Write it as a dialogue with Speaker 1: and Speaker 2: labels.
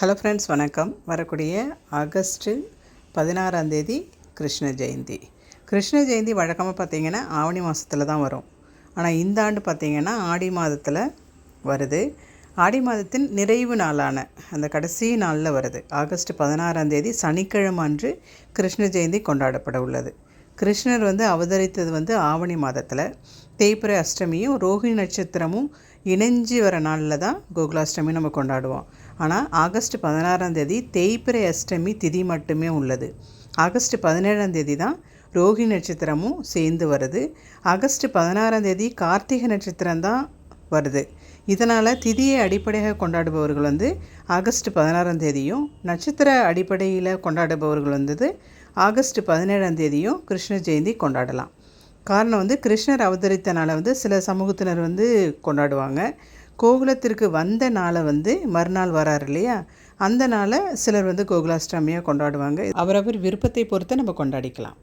Speaker 1: Hello friends வணக்கம். வரக்கூடிய August பதினாறாம் தேதி கிருஷ்ண ஜெயந்தி. கிருஷ்ண ஜெயந்தி வழக்கமாக பார்த்திங்கன்னா ஆவணி மாதத்தில் தான் வரும். ஆனால் இந்த ஆண்டு பார்த்திங்கன்னா ஆடி மாதத்தில் வருது. ஆடி மாதத்தின் நிறைவு நாளான அந்த கடைசி நாளில் வருது. ஆகஸ்ட் பதினாறாம் தேதி சனிக்கிழமை அன்று கிருஷ்ண ஜெயந்தி கொண்டாடப்பட உள்ளது. கிருஷ்ணர் வந்து அவதரித்தது வந்து ஆவணி மாதத்தில். தேய்பிரை அஷ்டமியும் ரோஹிணி நட்சத்திரமும் இணைஞ்சி வர நாளில் தான் கோகுலாஷ்டமி நம்ம கொண்டாடுவோம். ஆனால் ஆகஸ்ட் பதினாறாம் தேதி தேய்பிரை அஷ்டமி திதி மட்டுமே உள்ளது. ஆகஸ்ட் பதினேழாம் தேதி தான் ரோஹிணி நட்சத்திரமும் சேர்ந்து வருது. ஆகஸ்ட் பதினாறாம் தேதி கார்த்திகை நட்சத்திரம் தான் வருது. இதனால் திதியை அடிப்படையாக கொண்டாடுபவர்கள் வந்து ஆகஸ்ட் பதினாறாம் தேதியும் நட்சத்திர அடிப்படையில் கொண்டாடுபவர்கள் வந்தது ஆகஸ்ட் பதினேழாம் தேதியும் கிருஷ்ண ஜெயந்தி கொண்டாடலாம். காரணம் வந்து கிருஷ்ணர் அவதரித்த வந்து சில சமூகத்தினர் வந்து கொண்டாடுவாங்க. கோகுலத்திற்கு வந்த நாளை வந்து மறுநாள் வராரு இல்லையா? அந்த நாளை சிலர் வந்து கோகுலாஷ்டமியாக கொண்டாடுவாங்க. அவரவர் விருப்பத்தை பொறுத்து நம்ம கொண்டாடிக்கலாம்.